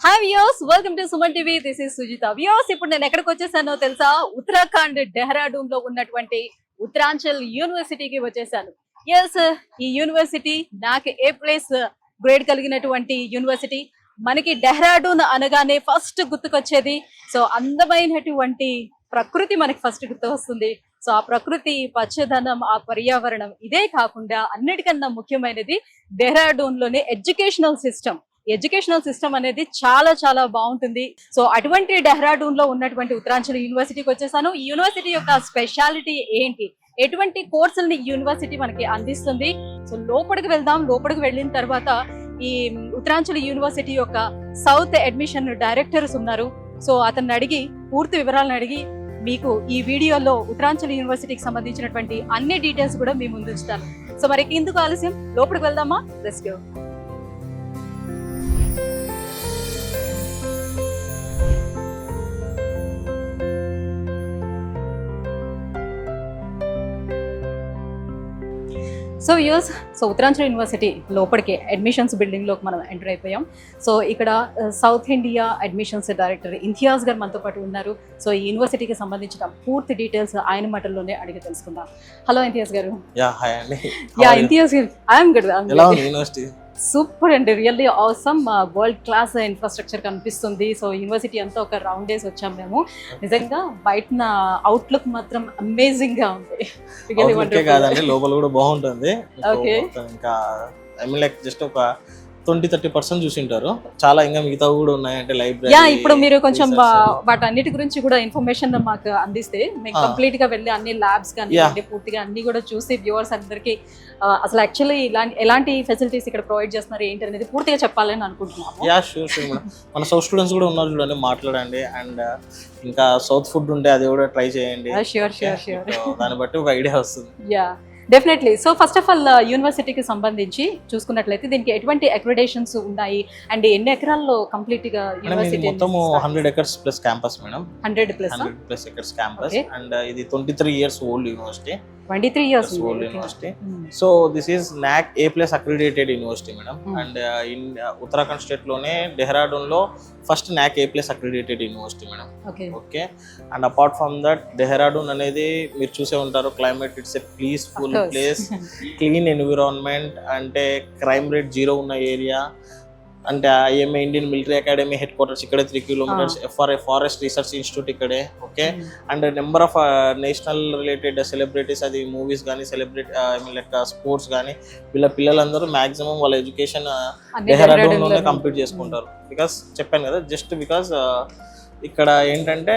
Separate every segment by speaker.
Speaker 1: Hi views welcome to Suman TV this is Sujitha views ఇప్పుడు నేను ఎక్కడికి వచ్చేసానో తెలుసా? ఉత్తరాఖండ్ డెహ్రాడూన్లో ఉన్నటువంటి ఉత్తరాంచల్ యూనివర్సిటీకి వచ్చేసాను. ఎస్ ఈ యూనివర్సిటీ నాకు ఏ ప్లేస్ గ్రేడ్ కలిగినటువంటి యూనివర్సిటీ? మనకి డెహ్రాడూన్ అనగానే ఫస్ట్ గుర్తుకొచ్చేది. సో అందమైనటువంటి ప్రకృతి మనకి ఫస్ట్ గుర్తు వస్తుంది సో ఆ ప్రకృతి పచ్చదనం ఆ పర్యావరణం ఇదే కాకుండా అన్నిటికన్నా ముఖ్యమైనది డెహ్రాడూన్లోనే ఎడ్యుకేషనల్ సిస్టమ్ ఎడ్యుకేషనల్ సిస్టమ్ అనేది చాలా చాలా బాగుంటుంది. సో అటువంటి డెహ్రాడూన్లో ఉన్నటువంటి ఉత్తరాంచల్ యూనివర్సిటీకి వచ్చేసాను. ఈ యూనివర్సిటీ యొక్క స్పెషాలిటీ ఏంటి? ఎటువంటి కోర్సుల్ని యూనివర్సిటీ మనకి అందిస్తుంది? సో లోపలికి వెళ్దాం. లోపలికి వెళ్ళిన తర్వాత ఈ ఉత్తరాంచల్ యూనివర్సిటీ యొక్క సౌత్ అడ్మిషన్ డైరెక్టర్స్ ఉన్నారు. సో అతన్ని అడిగి పూర్తి వివరాలను అడిగి మీకు ఈ వీడియోలో ఉత్తరాంచల్ యూనివర్సిటీకి సంబంధించినటువంటి అన్ని డీటెయిల్స్ కూడా మీ ముందు ఉంచుతాను. సో మరి ఇందుకు ఆలస్యం. లోపలికి వెళ్దామా? రెస్క్యూ సో యూస్ సో ఉత్తరాంచల్ యూనివర్సిటీ లోపలికి అడ్మిషన్స్ బిల్డింగ్లోకి మనం ఎంటర్ అయిపోయాం. సో ఇక్కడ south India admissions director Imtiaz గారు మనతో పాటు ఉన్నారు. సో ఈ యూనివర్సిటీకి సంబంధించిన పూర్తి డీటెయిల్స్ ఆయన మాటల్లోనే అడిగి తెలుసుకుందాం. హలో ఇంతియాజ్ గారు.
Speaker 2: యా
Speaker 1: ఇంతియాజ్ గారు ఐఎమ్ గుడ్
Speaker 2: యూనివర్సిటీ
Speaker 1: సూపర్ అండి really awesome world class infrastructure కనిపిస్తుంది. సో యూనివర్సిటీ అంతా ఒక రౌండ్ డేస్ వచ్చాం మేము. నిజంగా బయట అవుట్లుక్ మాత్రం అమేజింగ్గా ఉంది.
Speaker 2: కాదండి లోపల కూడా బాగుంటుంది. ఇంకా ఐ మీన్ లైక్ జస్ట్ ఒక ట్వంటీ థర్టీ పర్సెంట్ చూసింటారు. చాలా ఇంకా మిగతా కూడా ఉన్నాయి. అంటే లైబ్రరీ
Speaker 1: యా ఇప్పుడు మీరు కొంచెం వాటన్నిటి గురించి కూడా ఇన్ఫర్మేషన్ మాకు అందిస్తే మేము. కంప్లీట్గా వెళ్ళి అన్ని ల్యాబ్స్ కానీ పూర్తిగా అన్ని కూడా చూసి వ్యూవర్స్ అందరికి అసలు యాక్చువల్లీ ఇలాంటి ఎలాంటి ఫెసిలిటీస్ ఇక్కడ ప్రొవైడ్ చేస్తున్నారు ఏంటి అనేది పూర్తిగా చెప్పాలని అనుకుంటున్నాము.
Speaker 2: Yeah sure sure madam. మన సౌత్ స్టూడెంట్స్ కూడా ఉన్నారు చూడండి మాట్లాడండి. అండ్ ఇంకా సౌత్ ఫుడ్ ఉంటే అది కూడా ట్రై చేయండి.
Speaker 1: ష్యూర్ ష్యూర్
Speaker 2: So, దాన్ని బట్టి ఒక ఐడియా వస్తుంది.
Speaker 1: Yeah. Definitely so first of all యూనివర్సిటీకి సంబంధించి చూసుకున్నట్లయితే దీనికి ఎటువంటి అక్రిడేషన్స్ ఉన్నాయి? అండ్ ఎన్ని ఎకరాల్లో
Speaker 2: కంప్లీట్గా
Speaker 1: యూనివర్సిటీ
Speaker 2: మొత్తం hundred acres plus campus madam
Speaker 1: hundred plus
Speaker 2: hundred plus acres campus. And ఇది twenty three years old university
Speaker 1: twenty three years
Speaker 2: old university so this is NAAC A plus accredited university madam. And in Uttarakhand స్టేట్లోనే డెహ్రాడూన్లో first NAAC A plus accredited university madam
Speaker 1: okay
Speaker 2: and apart from that Dehradun అనేది మీరు చూసే ఉంటారు climate it's a peaceful. Place clean environment అంటే crime rate zero ఉన్న area అంటే IMA Indian military academy headquarters ఇక్కడే three kilometres FRI forest research institute ఇక్కడే okay and number of national related celebrities అది మూవీస్ కానీ celebrity I mean like sports కానీ వీళ్ళ పిల్లలందరూ మాక్సిమం వాళ్ళ ఎడ్యుకేషన్ డెహ్రాడూన్లోనే కంప్లీట్ చేసుకుంటారు. బికాస్ చెప్పాను కదా జస్ట్ బికాస్ ఇక్కడ ఏంటంటే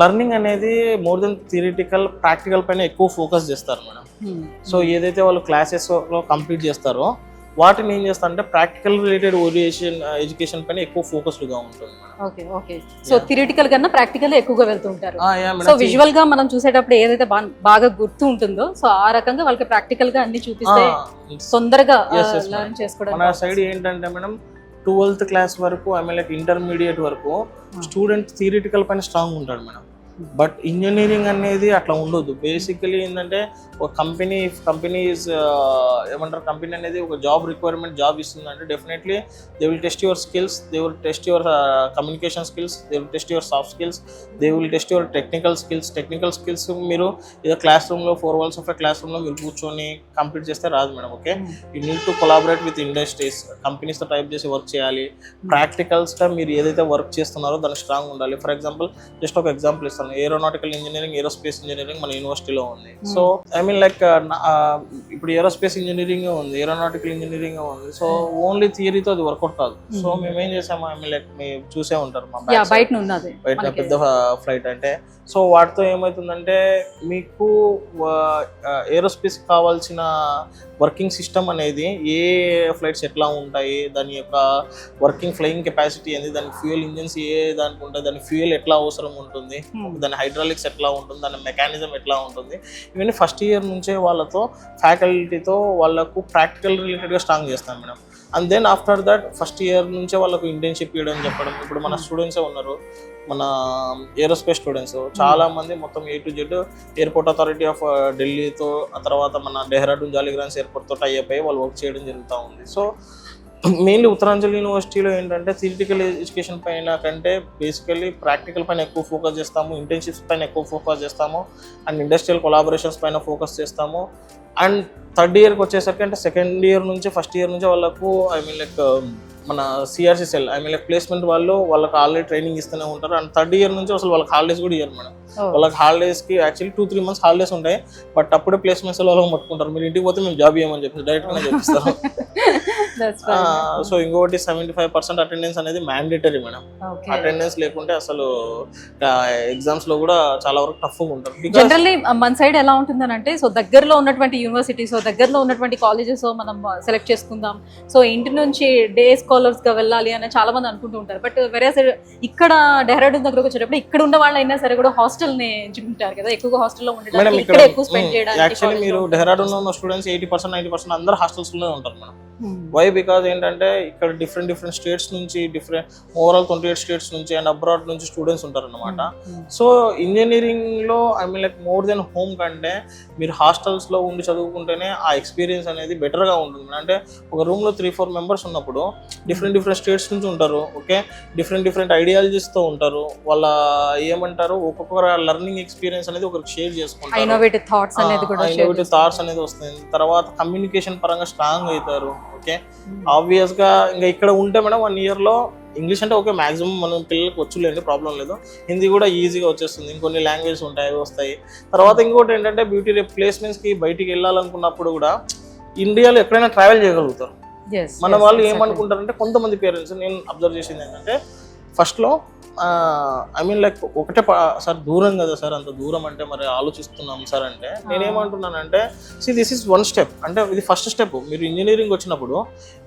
Speaker 2: లర్నింగ్ అనేది మోర్ దెన్ థియరిటికల్ ప్రాక్టికల్ పైన ఎక్కువ ఫోకస్ చేస్తారు మేడం.
Speaker 1: Hmm.
Speaker 2: సో ఏదైతే వాళ్ళు క్లాసెస్లో కంప్లీట్ చేస్తారో వాటిని ఏం చేస్తారంటే ప్రాక్టికల్ రిలేటెడ్ ఓరియేషన్ ఎడ్యుకేషన్ పైన ఎక్కువ ఫోకస్డ్గా ఉంటుంది
Speaker 1: ఓకే ఓకే. సో థియరిటికల్ కన్నా ప్రాక్టికల్ ఎక్కువగా వెళ్తూ ఉంటారు.
Speaker 2: ఆ, yeah,
Speaker 1: సో. విజువల్గా మనం చూసేటప్పుడు ఏదైతే బాగా గుర్తు ఉంటుందో సో ఆ రకంగా వాళ్ళకి ప్రాక్టికల్గా అన్ని చూపిస్తే తొందరగా
Speaker 2: మన సైడ్ ఏంటంటే మేడం ట్వెల్త్ క్లాస్ వరకు ఐ మీన్ లైక్ ఇంటర్మీడియట్ వరకు స్టూడెంట్ థియరిటికల్ పైన స్ట్రాంగ్ ఉంటాడు మేడం. బట్ ఇంజనీరింగ్ అనేది అట్లా ఉండొద్దు బేసికలీ ఏంటంటే ఒక కంపెనీ కంపెనీ ఏమంటారు? కంపెనీ అనేది ఒక job requirement job ఇస్తుందంటే definitely they will test your skills they will test your communication skills they will test your soft skills they will test your technical skills technical skills మీరు ఏదో class రూమ్లో four walls of class రూమ్లో మీరు కూర్చొని complete చేస్తే రాదు madam okay? You need to collaborate with industries కంపెనీస్తో type చేసి work చేయాలి. ప్రాక్టికల్స్గా మీరు ఏదైతే వర్క్ చేస్తున్నారో దాని స్ట్రాంగ్ ఉండాలి. ఫర్ ఎగ్జాంపుల్ జస్ట్ ఒక ఎగ్జాంపుల్ ఇస్తాను ఏరోనాటికల్ ఇంజనీరింగ్ ఏరోస్పేస్ ఇంజనీరింగ్ మన యూనివర్సిటీలో ఉంది. సో ఐ మీన్ లైక్ ఇప్పుడు ఏరోస్పేస్ ఇంజనీరింగ్ ఉంది ఏరోనాటికల్ ఇంజనీరింగ్ ఉంది. సో ఓన్లీ థియరీతో అది వర్కౌట్ కాదు. సో మేము ఏం చేసాము ఐ మీన్ లైక్ మీరు చూసే ఉంటారు మా.
Speaker 1: బయట
Speaker 2: బయట. పెద్ద ఫ్లైట్ అంటే. సో వాటితో ఏమవుతుందంటే మీకు ఏరోస్పేస్ కావాల్సిన వర్కింగ్ సిస్టమ్ అనేది ఏ ఫ్లైట్స్ ఎట్లా ఉంటాయి దాని యొక్క వర్కింగ్ ఫ్లయింగ్ కెపాసిటీ ఏంది దాని ఫ్యూయల్ ఇంజిన్స్ ఏ దానికి ఉంటాయి దాని ఫ్యూయల్ ఎట్లా అవసరం ఉంటుంది
Speaker 1: Hmm.
Speaker 2: దాని హైడ్రాలిక్స్ ఎట్లా ఉంటుంది దాని మెకానిజం ఎట్లా ఉంటుంది ఇవన్నీ ఫస్ట్ ఇయర్ నుంచే వాళ్ళతో ఫ్యాకల్టీతో వాళ్ళకు ప్రాక్టికల్ రిలేటెడ్గా స్ట్రాంగ్ చేస్తాం madam and then after that first year నుంచే వాళ్ళకు ఇంటర్న్షిప్ ఇవ్వడం చెప్పడం. ఇప్పుడు మన స్టూడెంట్సే ఉన్నారు. మన ఏరోస్పేస్ స్టూడెంట్స్ చాలా మంది మొత్తం A to Z airport authority of ఢిల్లీతో ఆ తర్వాత మన డెహ్రాడూన్ జాలీగ్రాన్స్ ఎయిర్పోర్ట్తో టైప్ అయ్యి వాళ్ళు వర్క్ చేయడం జరుగుతూ ఉంది. సో మెయిన్లీ ఉత్తరాంచల్ యూనివర్సిటీలో ఏంటంటే థియరిటికల్ ఎడ్యుకేషన్ పైన కంటే బేసికలీ ప్రాక్టికల్ పైన ఎక్కువ ఫోకస్ చేస్తాము ఇంటర్న్షిప్స్ పైన ఎక్కువ ఫోకస్ చేస్తాము అండ్ ఇండస్ట్రియల్ కొలాబరేషన్స్ పైన ఫోకస్ చేస్తాము. అండ్ థర్డ్ ఇయర్కి వచ్చేసరికి అంటే సెకండ్ ఇయర్ నుంచి ఫస్ట్ ఇయర్ నుంచి వాళ్ళకు ఐ మీన్ లైక్ మన CRC cell I mean placement వాళ్ళు వాళ్ళకి ఆల్రెడీ ట్రైనింగ్ ఇస్తూనే ఉంటారు. అండ్ థర్డ్ ఇయర్ నుంచి అసలు వాళ్ళకి హాలిడేస్ కూడా ఇయ్యరు మేడం. వాళ్ళకి హాలిడేస్కి actually two three months holidays ఉంటాయి. బట్ అప్పుడే ప్లేస్మెంట్స్ వాళ్ళకి పట్టుకుంటారు. మీరు ఇంటికి పోతే మేము జాబ్ చేయమని చెప్పి డైరెక్ట్గా చెప్పిస్తారు.
Speaker 1: That's fine.
Speaker 2: సో ఇంకొకటి సెవెంటీ ఫైవ్ పర్సెంట్ అటెండెన్స్ అనేది మ్యాండేటరీ మేడం. అటెండెన్స్ లేకుంటే అసలు ఎగ్జామ్స్లో కూడా చాలా వరకు టఫ్ ఉంటారు.
Speaker 1: జనరల్లీ మన సైడ్ ఎలా ఉంటుందని అంటే సో దగ్గరలో ఉన్నటువంటి యూనివర్సిటీస్ దగ్గరలో ఉన్నటువంటి కాలేజెస్ మనం సెలెక్ట్ చేసుకుందాం. సో ఇంటి నుంచి డే స్కాలర్స్గా వెళ్ళాలి అని చాలా మంది అనుకుంటూ ఉంటారు బట్ వేరే ఇక్కడ డెహ్రాడూన్ దగ్గరకు వచ్చేటప్పుడు ఇక్కడ ఉన్న వాళ్ళైనా సరే కూడా హాస్టల్ని ఎంచుకుంటారు కదా ఎక్కువగా హాస్టల్లో ఉండడానికి
Speaker 2: ఇక్కడ
Speaker 1: ఎక్కువ స్పెండ్ చేయడానికి
Speaker 2: మీరు
Speaker 1: లో.
Speaker 2: డెహ్రాడూన్లో ఉన్న students eighty percent ninety percent అందరు హాస్టల్స్లోనే ఉంటారు మేడం. వై బికాజ్ ఏంటంటే ఇక్కడ డిఫరెంట్ డిఫరెంట్ స్టేట్స్ నుంచి different overall twenty eight states నుంచి అండ్ అబ్రాడ్ నుంచి స్టూడెంట్స్ ఉంటారు అనమాట. సో ఇంజనీరింగ్లో I mean like more than home కంటే మీరు హాస్టల్స్లో ఉండి చదువుకుంటేనే ఆ ఎక్స్పీరియన్స్ అనేది బెటర్గా ఉంటుంది అంటే ఒక రూమ్లో త్రీ ఫోర్ మెంబర్స్ ఉన్నప్పుడు డిఫరెంట్ డిఫరెంట్ స్టేట్స్ నుంచి ఉంటారు ఓకే డిఫరెంట్ డిఫరెంట్ ఐడియాలజీస్తో ఉంటారు. వాళ్ళ ఏమంటారు? ఒక్కొక్కరు లెర్నింగ్ ఎక్స్పీరియన్స్ అనేది ఒకరికి షేర్ చేసుకుంటారు.
Speaker 1: ఇన్నోవేటివ్ థాట్స్ అనేది కూడా share
Speaker 2: ఇన్నోవేటివ్ థాట్స్ అనేది వస్తుంది. తర్వాత కమ్యూనికేషన్ పరంగా స్ట్రాంగ్ అవుతారు ఓకే ఆబ్వియస్గా ఇంకా ఇక్కడ ఉంటే మేడం వన్ ఇయర్లో ఇంగ్లీష్ అంటే ఓకే మాక్సిమం మనం పిల్లలకు వచ్చులేండి ప్రాబ్లం లేదు. హిందీ కూడా ఈజీగా వచ్చేస్తుంది. ఇంకొన్ని లాంగ్వేజెస్ ఉంటాయి అవి వస్తాయి. తర్వాత ఇంకోటి ఏంటంటే బ్యూటీ ప్లేస్మెంట్స్కి బయటికి వెళ్ళాలనుకున్నప్పుడు కూడా ఇండియాలో ఎక్కడైనా ట్రావెల్ చేయగలుగుతారు. మన వాళ్ళు. ఏమనుకుంటారంటే కొంతమంది పేరెంట్స్ నేను అబ్జర్వ్ చేసింది ఏంటంటే ఫస్ట్లో ఐ మీన్ లైక్ ఒకటే సార్ దూరం కదా సార్ అంత దూరం అంటే మరి ఆలోచిస్తున్నాం సార్ అంటే నేనేమంటున్నానంటే see this is one step అంటే ఇది ఫస్ట్ స్టెప్ మీరు ఇంజనీరింగ్ వచ్చినప్పుడు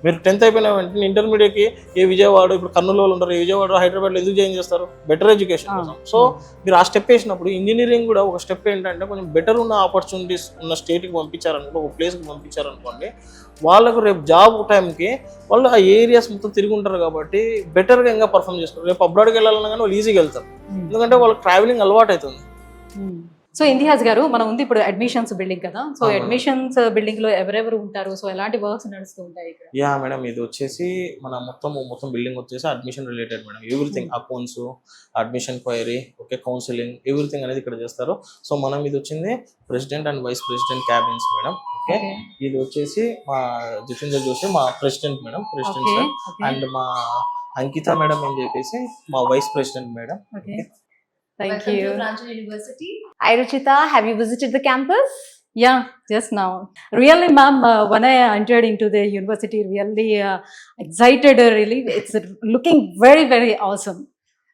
Speaker 2: మీరు టెన్త్ అయిపోయిన వెంటనే ఇంటర్మీడియట్కి ఏ విజయవాడ ఇప్పుడు కర్నూలు వాళ్ళు ఉంటారు ఏ విజయవాడ హైదరాబాద్లో ఎందుకు జాయిన్ చేస్తారు? బెటర్ ఎడ్యుకేషన్ కోసం. సో మీరు ఆ స్టెప్ వేసినప్పుడు ఇంజనీరింగ్ కూడా ఒక స్టెప్ ఏంటంటే కొంచెం బెటర్ ఉన్న ఆపర్చునిటీస్ ఉన్న స్టేట్కి పంపించారనుకో ఒక ప్లేస్కి పంపించారనుకోండి వాళ్ళకు రేపు జాబ్ టైంకి వాళ్ళు ఆ ఏరియాస్ మొత్తం తిరిగి ఉంటారు కాబట్టి బెటర్గా ఇంకా పర్ఫామ్ చేస్తారు రేపు అబ్రాడ్కి వెళ్ళాలన్నా కానీ వాళ్ళు ఈజీగా వెళ్తారు.
Speaker 1: Hmm.
Speaker 2: ఎందుకంటే వాళ్ళకి ట్రావెలింగ్ అలవాటు అవుతుంది
Speaker 1: సో ఇంతిహాజ్ గారు మనం ఉంది ఇప్పుడు అడ్మిషన్స్ బిల్డింగ్ కదా. సో. అడ్మిషన్స్ బిల్డింగ్లో ఎవరెవరు ఉంటారు? సో ఎలాంటి వర్క్స్ నడుస్తూ ఉంటాయి ఇక్కడ?
Speaker 2: యా మేడం ఇది వచ్చేసి మన మొత్తం మొత్తం బిల్డింగ్ వచ్చేసి admission related madam. Everything accounts admission query okay counselling everything అనేది ఇక్కడ చేస్తారు. సో మనం ఇది వచ్చింది president and vice president cabins madam okay. ఇది వచ్చేసి మా జితేంద్ర జోషి మా president madam president sir and మా అంకిత మేడం అని చెప్పేసి మా vice president madam
Speaker 1: okay. Thank
Speaker 3: Welcome
Speaker 1: you.
Speaker 3: to Branchal University. Hi Ruchita, have you visited the campus?
Speaker 1: Yeah, just now. Really, ma'am, uh, when I entered into the university, really uh, excited. Uh, really, it's looking very, very awesome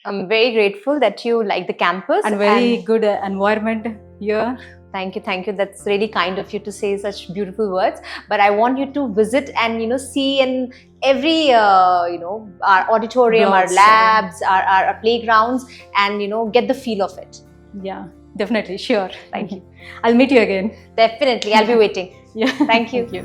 Speaker 3: I'm very grateful that you like the campus
Speaker 1: and very good uh, environment here.
Speaker 3: thank you, thank you. That's really kind of you to say such beautiful words. But I want you to visit and you know see in every uh, you know our auditorium, our labs, our, our, our playgrounds, and you know get the feel of it.
Speaker 1: Yeah, definitely, sure. Thank you. I'll meet you again.
Speaker 3: Definitely, I'll be waiting.
Speaker 1: Yeah,
Speaker 3: Thank you.
Speaker 1: Thank you.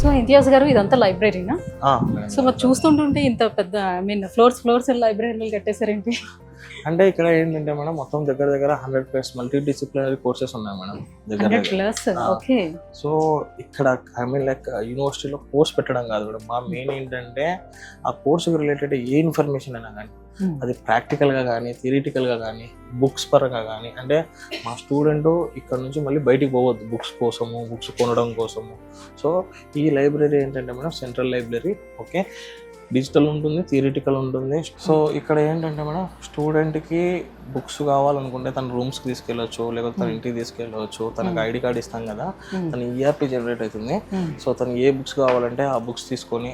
Speaker 1: So Imtiaz గారు ఇదంతా లైబ్రరీనా. So మరి చూస్తుంటుంటే ఇంత పెద్ద I mean floors floors లైబ్రరీలు కట్టేశారేంటి
Speaker 2: అంటే ఇక్కడ ఏంటంటే madam మొత్తం దగ్గర దగ్గర hundred plus multidisciplinary courses ఉన్నాయి మేడం దగ్గర సో ఇక్కడ ఐ మీన్ లైక్ యూనివర్సిటీలో కోర్స్ పెట్టడం కాదు మేడం. మా మెయిన్ ఏంటంటే ఆ కోర్సుకి రిలేటెడ్ ఏ ఇన్ఫర్మేషన్ అయినా కానీ అది ప్రాక్టికల్గా కానీ థియరిటికల్గా కానీ బుక్స్ పరంగా కానీ అంటే మా స్టూడెంట్ ఇక్కడ నుంచి మళ్ళీ బయటికి పోవద్దు బుక్స్ కోసము బుక్స్ కొనడం కోసము. సో ఈ లైబ్రరీ ఏంటంటే madam central library okay digital ఉంటుంది థియరిటికల్ ఉంటుంది. సో ఇక్కడ ఏంటంటే మేడం స్టూడెంట్కి బుక్స్ కావాలనుకుంటే తన రూమ్స్కి తీసుకెళ్ళొచ్చు లేకపోతే తన ఇంటికి తీసుకెళ్ళవచ్చు తనకి ఐడి కార్డ్ ఇస్తాం కదా తన ఈఆర్పి జనరేట్ అవుతుంది. సో తను ఏ బుక్స్ కావాలంటే ఆ బుక్స్ తీసుకొని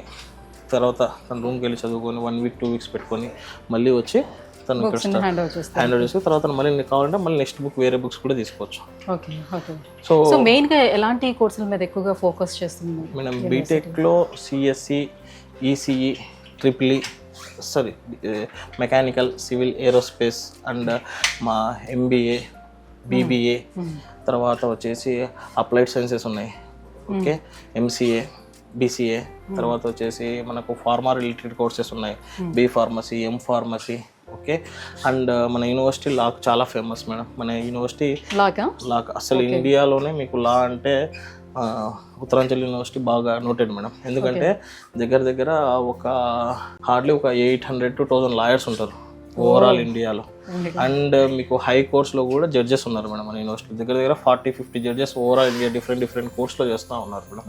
Speaker 2: తర్వాత తన రూమ్కి వెళ్ళి చదువుకొని వన్ వీక్ టూ వీక్స్ పెట్టుకొని మళ్ళీ వచ్చి తను ఇక్కడ
Speaker 1: హ్యాండ్ ఓవర్
Speaker 2: చేసుకుని తర్వాత మళ్ళీ నీకు కావాలంటే మళ్ళీ నెక్స్ట్ బుక్ వేరే బుక్స్ కూడా తీసుకోవచ్చు.
Speaker 1: ఓకే ఓకే
Speaker 2: సో
Speaker 1: సో మెయిన్గా ఎలాంటి కోర్సుల మీద ఎక్కువగా ఫోకస్ చేస్తుంది
Speaker 2: మనం బీటెక్లో CSC ECE triple E sorry mechanical civil aerospace and మా ఎంబీఏ బీబీఏ తర్వాత వచ్చేసి అప్లైడ్ సైన్సెస్ ఉన్నాయి. ఓకే ఎంసీఏ బీసీఏ తర్వాత వచ్చేసి మనకు ఫార్మా రిలేటెడ్ కోర్సెస్ ఉన్నాయి. B pharmacy M pharmacy okay and మన యూనివర్సిటీ లా చాలా ఫేమస్ మేడం మన యూనివర్సిటీ లా అసలు ఇండియాలోనే మీకు లా అంటే ఉత్తరాంచల్ యూనివర్సిటీ బాగా నోటెడ్ మేడం ఎందుకంటే దగ్గర దగ్గర ఒక హార్డ్లీ ఒక eight hundred to thousand lawyers ఉంటారు. ఓవరాల్ ఇండియాలో. అండ్ మీకు హై కోర్స్లో కూడా జడ్జెస్ ఉన్నారు మేడం మన యూనివర్సిటీ. దగ్గర దగ్గర forty fifty judges overall India different different కోర్స్లో చేస్తూ ఉన్నారు మేడం.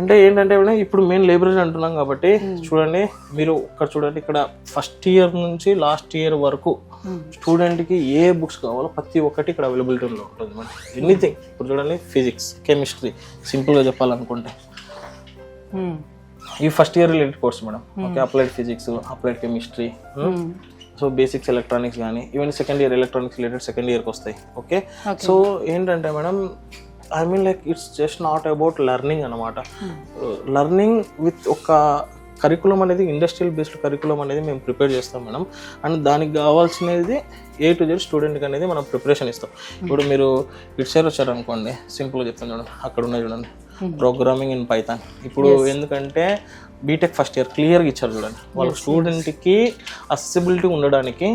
Speaker 2: అంటే ఏంటంటే మేడం ఇప్పుడు మెయిన్ లైబ్రరీ అంటున్నాం కాబట్టి చూడండి మీరు ఇక్కడ చూడండి ఇక్కడ ఫస్ట్ ఇయర్ నుంచి లాస్ట్ ఇయర్ వరకు స్టూడెంట్కి ఏ బుక్స్ కావాలో ప్రతి ఒక్కటి ఇక్కడ అవైలబిలిటీలో ఉంటుంది మేడం. ఎనీథింగ్ ఇప్పుడు చూడండి ఫిజిక్స్ కెమిస్ట్రీ సింపుల్గా చెప్పాలనుకుంటే. ఈ first year related course madam. Okay applied physics applied chemistry so basics electronics కానీ even second year electronics related second ఇయర్కి వస్తాయి. ఓకే సో ఏంటంటే madam I mean like it's just not about learning అనమాట learning with ఒక curriculum అనేది industrial based curriculum అనేది మేము prepare చేస్తాం మేడం. అండ్ దానికి కావాల్సినది ఏ టు జెడ్ స్టూడెంట్కి అనేది మనం ప్రిపరేషన్ ఇస్తాం. ఇప్పుడు మీరు ఇటు సైడ్ వచ్చారు అనుకోండి సింపుల్గా చెప్తాను చూడండి. అక్కడ ఉన్నాయి చూడండి. ప్రోగ్రామింగ్ ఇన్ పైథాన్ ఇప్పుడు ఎందుకంటే బీటెక్ ఫస్ట్ ఇయర్ క్లియర్గా ఇచ్చారు చూడండి. వాళ్ళ స్టూడెంట్కి అసెసిబిలిటీ ఉండడానికి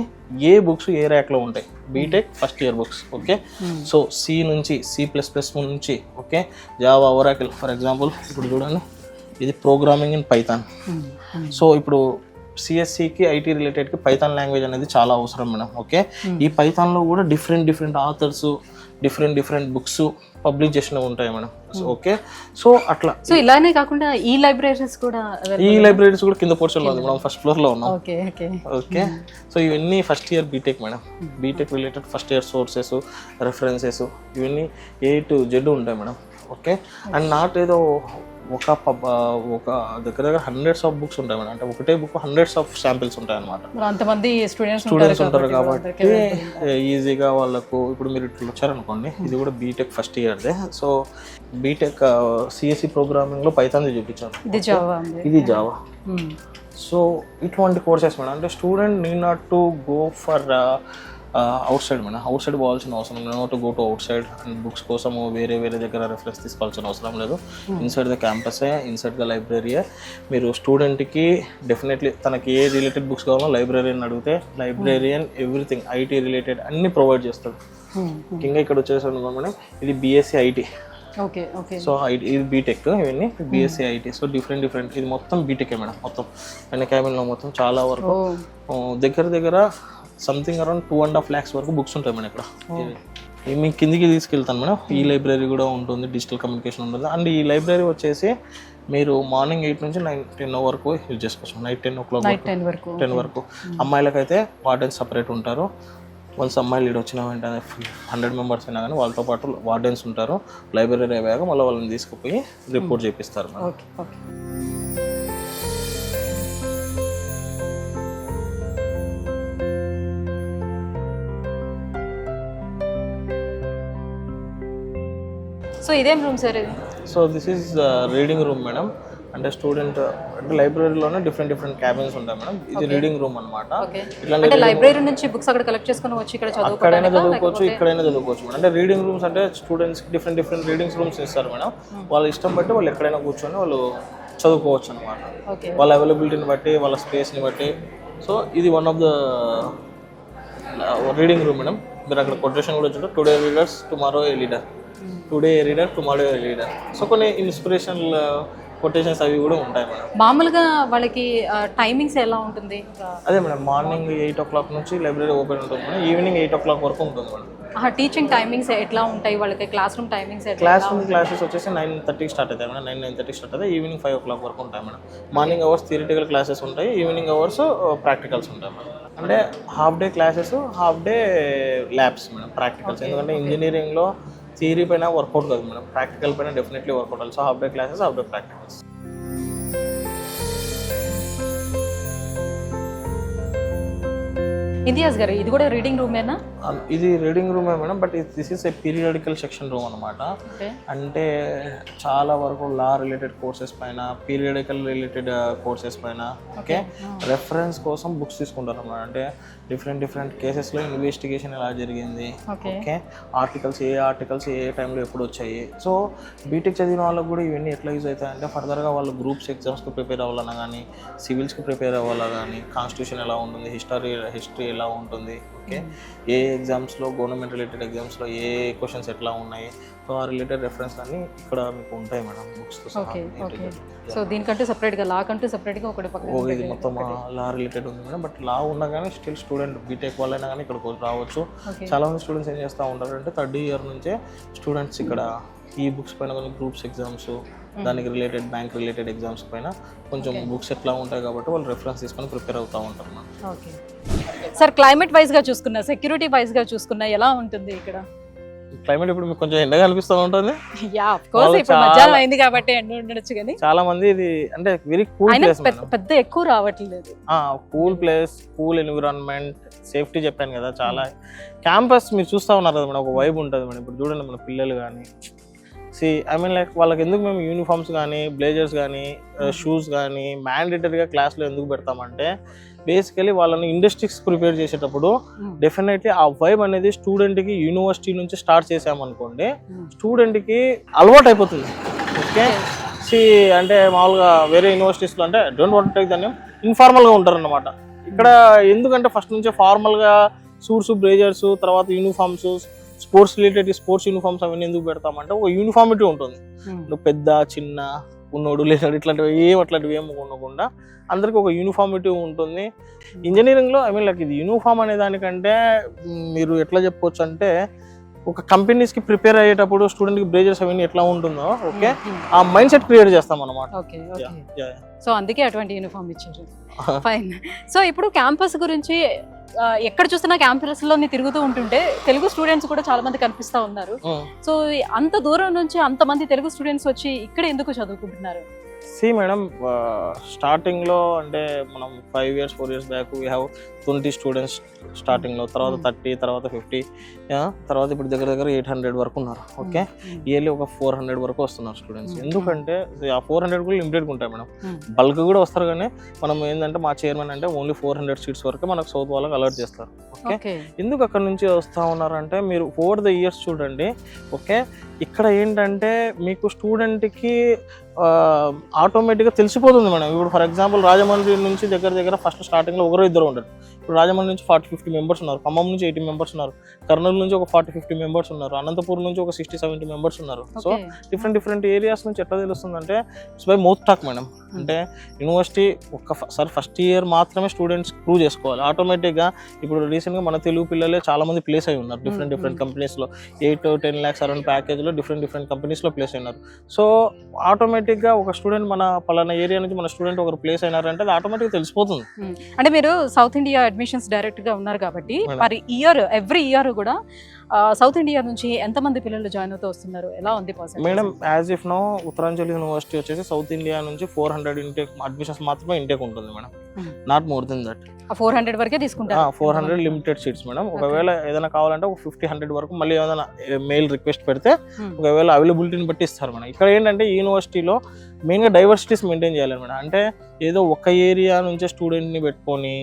Speaker 2: ఏ బుక్స్ ఏ ర్యాక్లో ఉంటాయి? BTech first year books okay so C నుంచి సి ప్లస్ ప్లస్ నుంచి okay Java Oracle for example ఇప్పుడు చూడండి. ఇది ప్రోగ్రామింగ్ ఇన్ పైథాన్ సో ఇప్పుడు సిఎస్సికి ఐటీ రిలేటెడ్కి పైథాన్ లాంగ్వేజ్ అనేది చాలా అవసరం మేడం ఓకే ఈ పైథాన్లో కూడా different different authors different different books publish చేసినవి ఉంటాయి మేడం. ఓకే సో అట్లా.
Speaker 1: సో ఇలానే కాకుండా ఈ లైబ్రరీస్ కూడా
Speaker 2: ఈ లైబ్రరీస్ కూడా కింద పోర్షన్లో ఉంది మనం ఫస్ట్ ఫ్లోర్లో ఉన్నాం.
Speaker 1: ఓకే ఓకే
Speaker 2: ఓకే సో ఇవన్నీ first year BTech madam. BTech related first year sources references ఇవన్నీ ఏ టు జెడ్ ఉంటాయి మేడం. ఓకే అండ్ నాట్ ఏదో ఒక పబ్ ఒక దగ్గర దగ్గర హండ్రెడ్స్ ఆఫ్ బుక్స్ ఉంటాయి మేడం. అంటే ఒకటే బుక్ హండ్రెడ్స్ ఆఫ్ శాంపిల్స్ ఉంటాయి అనమాట
Speaker 1: అంతమంది స్టూడెంట్స్
Speaker 2: స్టూడెంట్స్ ఉంటారు కాబట్టి ఈజీగా వాళ్ళకు ఇప్పుడు మీరు ఇట్లా వచ్చారనుకోండి ఇది కూడా బీటెక్ ఫస్ట్ ఇయర్దే సో బీటెక్ సిఎస్సి ప్రోగ్రామింగ్లో పైతాన్ చూపించాను.
Speaker 1: ఇది జావా
Speaker 2: ఇది జావా సో ఇటువంటి కోర్సెస్ మేడం. అంటే student need not to go for outside madam. Outside పోవాల్సిన అవసరం లేదు. Not go to outside and books కోసము వేరే వేరే దగ్గర రెఫరెన్స్ తీసుకోవాల్సిన అవసరం లేదు. ఇన్సైడ్ ద క్యాంపసే ఇన్సైడ్ ద లైబ్రరీయే మీరు స్టూడెంట్కి డెఫినెట్లీ తనకి ఏ రిలేటెడ్ బుక్స్ కావాలో లైబ్రరీని అడిగితే లైబ్రరీయన్ ఎవ్రీథింగ్ ఐటీ రిలేటెడ్ అన్ని ప్రొవైడ్ చేస్తాడు. ఇంకా ఇక్కడ వచ్చేసాడు మేడం ఇది BSc IT
Speaker 1: okay okay
Speaker 2: so IT ఇది బీటెక్ ఇవన్నీ BSc IT so different different ఇది మొత్తం బీటెక్ మేడం మొత్తం. అన్ని క్యాబిన్లో మొత్తం చాలా వరకు. ఆ, దగ్గర దగ్గర something around two and half lakhs వరకు బుక్స్ ఉంటాయి మేడం ఇక్కడ. ఇది మీ కిందికి తీసుకెళ్తాను మేడం. ఈ లైబ్రరీ కూడా ఉంటుంది డిజిటల్ కమ్యూనికేషన్ ఉంటుంది. అండ్ ఈ లైబ్రరీ వచ్చేసి మీరు మార్నింగ్ ఎయిట్ నుంచి నైన్ టెన్ వరకు యూజ్ చేసుకోవచ్చు. Night ten o'clock
Speaker 1: ten వరకు
Speaker 2: టెన్ వరకు. అమ్మాయిలకైతే వార్డెన్స్ సపరేట్ ఉంటారు. వన్స్ అమ్మాయిలు లీడ్ వచ్చిన వెంటనే హండ్రెడ్ మెంబర్స్ అయినా కానీ వాళ్ళతో పాటు వార్డెన్స్ ఉంటారు. లైబ్రరీ అయ్యాక మళ్ళీ వాళ్ళని తీసుకుపోయి రిపోర్ట్ చేపిస్తారు మేడం.
Speaker 1: ఓకే ఓకే సో ఇదేం రూమ్ సార్ ఇది?
Speaker 2: So this is reading room madam అంటే స్టూడెంట్ అంటే లైబ్రరీలోనే డిఫరెంట్ డిఫరెంట్ క్యాబిన్స్ ఉంటాయి మేడం ఇది రీడింగ్ రూమ్ అనమాట
Speaker 1: అంటే లైబ్రరీ నుంచి బుక్స్ అక్కడ కలెక్ట్ చేసుకొని వచ్చి ఇక్కడ చదువుకోవడానికి
Speaker 2: చదువుకోవచ్చు ఇక్కడైనా చదువుకోవచ్చు మేడం అంటే రీడింగ్ రూమ్స్ అంటే students different different reading rooms ఇస్తారు మేడం వాళ్ళ ఇష్టం బట్టి వాళ్ళు ఎక్కడైనా కూర్చొని వాళ్ళు చదువుకోవచ్చు అనమాట వాళ్ళ అవైలబిలిటీని బట్టి వాళ్ళ స్పేస్ని బట్టి. సో ఇది one of the reading room madam మీరు అక్కడ కొటేషన్ కూడా చూడండి today readers tomorrow a leader today reader tomorrow a leader so కొన్ని ఇన్స్పిరేషనల్ కొటేషన్స్ అవి కూడా ఉంటాయి మేడం.
Speaker 1: మామూలుగా వాళ్ళకి టైమింగ్స్ ఎలా ఉంటుంది?
Speaker 2: అదే madam morning eight o'clock నుంచి లైబ్రరీ ఓపెన్ ఉంటుంది madam. Evening eight o'clock వరకు ఉంటుంది మేడం.
Speaker 1: టీచింగ్ టైమింగ్స్ ఎట్లా ఉంటాయి వాళ్ళకి? Classroom timings
Speaker 2: classroom classes వచ్చేసి నైన్ థర్టీకి స్టార్ట్ అవుతాయి మేడం. నైన్ నైన్ థర్టీకి స్టార్ట్ అవుతాయి. ఈవినింగ్ ఫైవ్ ఓ క్లాక్ వరకు ఉంటాయి madam. Morning hours theoretical classes ఉంటాయి. ఈవినింగ్ అవర్స్ ప్రాక్టికల్స్ ఉంటాయి మేడం. అంటే half day classes half day labs madam practicals ఎందుకంటే ఇంజనీరింగ్లో థియరీ పైన వర్కౌట్ కాదు మేడం. ప్రాక్టికల్ పైన డెఫినెట్లీ వర్కౌట్ అవ్వాలి. So half day classes half day practicals
Speaker 1: Imtiaz garu ఇది కూడా రీడింగ్ రూమేనా
Speaker 2: ఇది రీడింగ్ రూమే madam but this is a periodical section room అనమాట అంటే చాలా వరకు లా రిలేటెడ్ కోర్సెస్ పైన పీరియాడికల్ రిలేటెడ్ కోర్సెస్ పైన ఓకే. రెఫరెన్స్ కోసం బుక్స్ తీసుకుంటారు అన్నమాట. అంటే డిఫరెంట్ డిఫరెంట్ కేసెస్లో ఇన్వెస్టిగేషన్ ఎలా జరిగింది ఓకే. ఆర్టికల్స్ ఏ ఆర్టికల్స్ ఏ టైంలో ఎప్పుడు వచ్చాయి? సో బీటెక్ చదివిన వాళ్ళకి కూడా ఇవన్నీ ఎట్లా యూజ్ అవుతాయి అంటే ఫర్దర్గా వాళ్ళు గ్రూప్స్ ఎగ్జామ్స్కి ప్రిపేర్ అవ్వాలన్నా కానీ సివిల్స్కి ప్రిపేర్ అవ్వాలా కానీ కాన్స్టిట్యూషన్ ఎలా ఉంటుంది హిస్టరీ హిస్టరీ ఎలా ఉంటుంది? ఓకే ఏ ఎగ్జామ్స్లో గవర్నమెంట్ రిలేటెడ్ ఎగ్జామ్స్లో ఏ క్వశ్చన్స్ ఎట్లా ఉన్నాయి? సో ఆ రిలేటెడ్ రెఫరెన్స్ అన్నీ ఇక్కడ మీకు ఉంటాయి మేడం బుక్స్తో సహా.
Speaker 1: సో దీనికంటే separate గా లా కంటూ separate గా ఒకటి
Speaker 2: ఓ ఇది మొత్తం. లా రిలేటెడ్ ఉంది మేడం బట్ లా ఉన్నా కానీ స్టిల్ స్టూడెంట్ బీటెక్ వాళ్ళైనా కానీ ఇక్కడికి రావచ్చు. చాలా మంది స్టూడెంట్స్ ఏం చేస్తూ ఉంటారు అంటే థర్డ్ ఇయర్ నుంచే స్టూడెంట్స్ ఇక్కడ ఈ బుక్స్ పైన కొన్ని గ్రూప్స్ ఎగ్జామ్స్ దానికి రిలేటెడ్ బ్యాంక్ రిలేటెడ్ ఎగ్జామ్స్ పైన కొంచెం బుక్స్ ఎట్లా ఉంటాయి కాబట్టి వాళ్ళు రెఫరెన్స్ తీసుకొని ప్రిపేర్ అవుతూ ఉంటారు
Speaker 1: ఓకే సార్ క్లైమేట్ వైజ్గా చూసుకున్నా సెక్యూరిటీ వైజ్గా చూసుకున్నా ఎలా ఉంటుంది ఇక్కడ?
Speaker 2: క్లైమేట్ ఇప్పుడు మీకు కొంచెం ఎండగా అనిపిస్తూ ఉంటుంది.
Speaker 1: యా ఆఫ్ కోర్స్ ఇప్పుడు మధ్యాహ్నం అయింది కాబట్టి ఎండ ఉండొచ్చు కానీ.
Speaker 2: చాలా మంది ఇది అంటే వెరీ కూల్ ప్లేస్
Speaker 1: పెద్ద- పెద్ద ఎక్కువ రావట్లేదు.
Speaker 2: Cool place cool environment safety చెప్పాను కదా చాలా. క్యాంపస్ మీరు చూస్తూ ఉన్నారు కదా మేడం ఒక వైబ్ ఉంటుంది మేడం. ఇప్పుడు చూడండి మన పిల్లలు కానీ. సి ఐ మీన్ లైక్ వాళ్ళకి ఎందుకు మేము యూనిఫామ్స్ కానీ బ్లేజర్స్ కానీ షూస్ కానీ మ్యాండేటరీగా క్లాస్లో ఎందుకు పెడతామంటే బేసికలీ వాళ్ళని ఇండస్ట్రీస్ ప్రిపేర్ చేసేటప్పుడు డెఫినెట్లీ ఆ వైబ్ అనేది స్టూడెంట్కి యూనివర్సిటీ నుంచి స్టార్ట్ చేసామనుకోండి స్టూడెంట్కి అలవాటు అయిపోతుంది. ఓకే సి అంటే మామూలుగా వేరే యూనివర్సిటీస్లో అంటే డోంట్ వాంట్ టేక్ దాన్ని ఇన్ఫార్మల్గా ఉంటారు అనమాట ఇక్కడ ఎందుకంటే ఫస్ట్ నుంచే ఫార్మల్గా సూట్స్ బ్లేజర్స్ తర్వాత uniforms sports related sports uniforms అవన్నీ ఎందుకు పెడతామంటే ఒక యూనిఫామిటీ ఉంటుంది. నువ్వు పెద్ద చిన్న ఉన్నోడు లేదా ఇట్లాంటివి ఏం అట్లాంటివి ఏమి ఉండకుండా అందరికి ఒక యూనిఫామిటీ ఉంటుంది. ఇంజనీరింగ్లో ఐ మీన్ లైక్ ఇది యూనిఫామ్ అనే దానికంటే మీరు ఎట్లా చెప్పొచ్చు అంటే ఒక కంపెనీస్కి ప్రిపేర్ అయ్యేటప్పుడు స్టూడెంట్కి బ్రేజర్స్ అవన్నీ ఎట్లా ఉంటుందో ఓకే ఆ మైండ్ సెట్ క్రియేట్ చేస్తాం అనమాట
Speaker 1: సో అందుకే అటువంటి యూనిఫామ్ ఇచ్చారు. ఫైన్ సో ఇప్పుడు క్యాంపస్ గురించి ఎక్కడ చూసినా క్యాంపస్లోని తిరుగుతూ ఉంటుంటే తెలుగు స్టూడెంట్స్ కూడా చాలా మంది కనిపిస్తా ఉన్నారు. సో అంత దూరం నుంచి అంత మంది తెలుగు స్టూడెంట్స్ వచ్చి ఇక్కడ ఎందుకు చదువుకుంటున్నారు?
Speaker 2: సి మేడం స్టార్టింగ్లో అంటే మనం five years four years back we have twenty students స్టార్టింగ్లో తర్వాత థర్టీ తర్వాత ఫిఫ్టీ తర్వాత ఇప్పుడు దగ్గర దగ్గర ఎయిట్ హండ్రెడ్ వరకు ఉన్నారు ఓకే? ఇయర్లీ ఒక ఫోర్ హండ్రెడ్ వరకు వస్తున్నారు స్టూడెంట్స్. ఎందుకంటే ఆ ఫోర్ హండ్రెడ్ కూడా లిమిటెడ్ ఉంటాయి మేడం. బల్క్ కూడా వస్తారు కానీ మనం ఏంటంటే మా చైర్మన్ అంటే ఓన్లీ ఫోర్ హండ్రెడ్ సీట్స్ వరకు మనకు సౌత్ వాళ్ళకి అలర్ట్ చేస్తారు ఓకే?
Speaker 1: ఓకే.
Speaker 2: ఎందుకు అక్కడ నుంచి వస్తూ ఉన్నారంటే మీరు ఓవర్ ద ఇయర్స్ చూడండి ఓకే? ఇక్కడ ఏంటంటే మీకు స్టూడెంట్కి ఆటోమేటిక్గా తెలిసిపోతుంది మేడం. ఇప్పుడు ఫర్ ఎగ్జాంపుల్ రాజమండ్రి నుంచి దగ్గర దగ్గర ఫస్ట్ స్టార్టింగ్లో ఒకరు ఇద్దరు ఉంటారు ఇప్పుడు రాజమండ్రి నుంచి ఫార్టీ ఫిఫ్టీ మెంబర్స్ ఉన్నారు ఖమ్మం నుంచి ఎయిటీ మెంబర్స్ ఉన్నారు కర్నూలు నుంచి ఒక ఫార్టీ ఫిఫ్టీ మెంబర్స్ ఉన్నారు అనంతపురం నుంచి ఒక సిక్స్టీ సెవెంటీ మెంబర్స్ ఉన్నారు. సో డిఫరెంట్ డిఫరెంట్ ఏరియాస్ నుంచి ఎట్లా తెలుస్తుందంటే it's by mouth talk madam అంటే యూనివర్సిటీ ఒక సార్ ఫస్ట్ ఇయర్ మాత్రమే స్టూడెంట్స్ ప్రూవ్ చేసుకోవాలి. ఆటోమేటిక్గా ఇప్పుడు రీసెంట్గా మన తెలుగు పిల్లలే చాలా మంది ప్లేస్ అయి ఉన్నారు. Different
Speaker 1: Mm,
Speaker 2: different. కంపెనీస్లో ఎయిట్ టెన్ ల్యాక్స్ అరౌండ్ ప్యాకేజ్లో డిఫరెంట్ డిఫరెంట్ కంపెనీస్లో ప్లేస్ అయినారు. సో ఆటోమేటిక్గా ఒక స్టూడెంట్ మన పలానా ఏరియా నుంచి మన స్టూడెంట్ ఒక ప్లేస్ అయినారంటే అది ఆటోమేటిక్గా తెలిసిపోతుంది.
Speaker 1: అంటే మీరు సౌత్ ఇండియా అడ్మిషన్స్ డైరెక్ట్గా ఉన్నారు కాబట్టి. మరి ఇయర్ ఎవ్రీ ఇయర్ కూడా సౌత్ ఇండియా నుంచి ఎంతమంది పిల్లలు జాయిన్ అవుతూ వస్తున్నారు? ఎలా ఉంది?
Speaker 2: Madam as if no Uttaranchal university వచ్చేసి సౌత్ ఇండియా నుంచి ఫోర్ హండ్రెడ్ ఇంటేక్ అడ్మిషన్స్ మాత్రమే ఇంటేక్ ఉంటుంది madam. Not more than that
Speaker 1: ఆ ఫోర్ హండ్రెడ్ వరకే తీసుకుంటారు.
Speaker 2: Four hundred limited seats madam. ఒకవేళ ఏదైనా కావాలంటే ఒక ఫిఫ్టీ హండ్రెడ్ వరకు మళ్ళీ ఏదైనా మెయిల్ రిక్వెస్ట్ పెడితే
Speaker 1: Hmm.
Speaker 2: ఒకవేళ అవైలబిలిటీని బట్టి ఇస్తారు మేడం. ఇక్కడ ఏంటంటే యూనివర్సిటీలో మెయిన్గా డైవర్సిటీస్ మెయింటైన్ చేయాలి మేడం. అంటే ఏదో ఒక ఏరియా నుంచే స్టూడెంట్ని పెట్టుకొని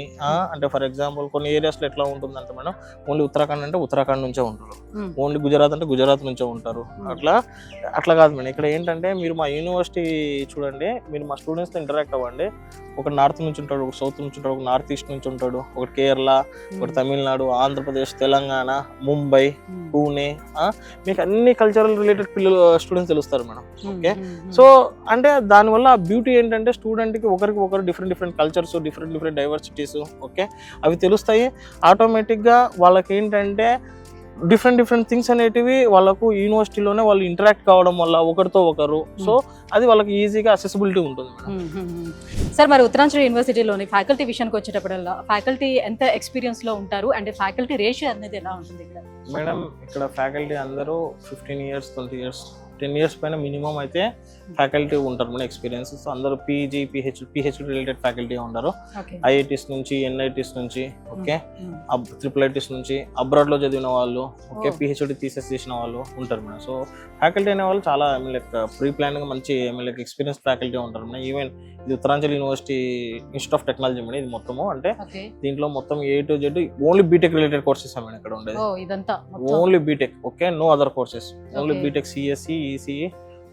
Speaker 2: అంటే ఫర్ ఎగ్జాంపుల్ కొన్ని ఏరియాస్లో ఎట్లా ఉంటుందంటే మేడం ఓన్లీ ఉత్తరాఖండ్ అంటే ఉత్తరాఖండ్ నుంచే ఉంటారు. ఓన్లీ గుజరాత్ అంటే గుజరాత్ నుంచే ఉంటారు. అట్లా అట్లా కాదు మేడం ఇక్కడ ఏంటంటే మీరు మా యూనివర్సిటీ చూడండి మీరు మా స్టూడెంట్స్తో ఇంటరాక్ట్ అవ్వండి ఒక నార్త్ నుంచి ఉంటాడు ఒక సౌత్ నుంచి ఉంటాడు ఒక నార్త్ ఈస్ట్ నుంచి ఉంటాడు ఒకటి కేరళ ఒకటి తమిళనాడు ఆంధ్రప్రదేశ్ తెలంగాణ ముంబై. పూణే ఆ, మీకు అన్ని కల్చరల్ రిలేటెడ్ పిల్లలు స్టూడెంట్స్ తెలుస్తారు మేడం. ఓకే. సో అంటే దానివల్ల బ్యూటీ ఏంటంటే స్టూడెంట్కి ఒకరికి ఒకరు different different cultures different different diversities okay అవి తెలుస్తాయి ఆటోమేటిక్గా వాళ్ళకి ఏంటంటే డిఫరెంట్ డిఫరెంట్ థింగ్స్ అనేటివి వాళ్ళకు యూనివర్సిటీలోనే వాళ్ళు ఇంటరాక్ట్ కావడం వల్ల ఒకరితో ఒకరు. సో అది వాళ్ళకి ఈజీగా అసెసిబిలిటీ ఉంటుంది మేడం.
Speaker 1: మ్మ్, మ్మ్, మ్మ్. సార్ మరి ఉత్తరాంచల్ యూనివర్సిటీలోని ఫ్యాకల్టీ విషయానికి వచ్చేటప్పుడల్లా ఫ్యాకల్టీ ఎంత ఎక్స్పీరియన్స్లో ఉంటారు? అండ్ ఫ్యాకల్టీ రేషియో అనేది ఎలా ఉంటుంది
Speaker 2: మేడం ఇక్కడ ఫ్యాకల్టీ అందరూ fifteen years twenty years ten years పైన మినిమం అయితే ఫ్యాకల్టీ ఉంటారు మన ఎక్స్పీరియన్స్. సో అందరూ PG P H PhD related faculty
Speaker 1: okay.
Speaker 2: IITs నుంచి ఎన్ఐటీస్ నుంచి ఓకే? ట్రిపుల్ ఐటీస్ నుంచి అబ్రాడ్లో చదివిన వాళ్ళు ఓకే. పిహెచ్డి తీసేసి చేసిన వాళ్ళు ఉంటారు మేడం. సో ఫ్యాకల్టీ అనే వాళ్ళు చాలా లైక్ ప్రీ ప్లాన్గా మంచి లైక్ ఎక్స్పీరియన్స్ ఫ్యాకల్టీ ఉంటారు మేడం. ఈవెన్ ఇది Uttaranchal university institute of technology madam ఇది మొత్తము. అంటే దీంట్లో మొత్తం A to Z only BTech related courses madam ఇక్కడ ఉండేది. Only BTech okay. No other courses only. BTech CSC ECE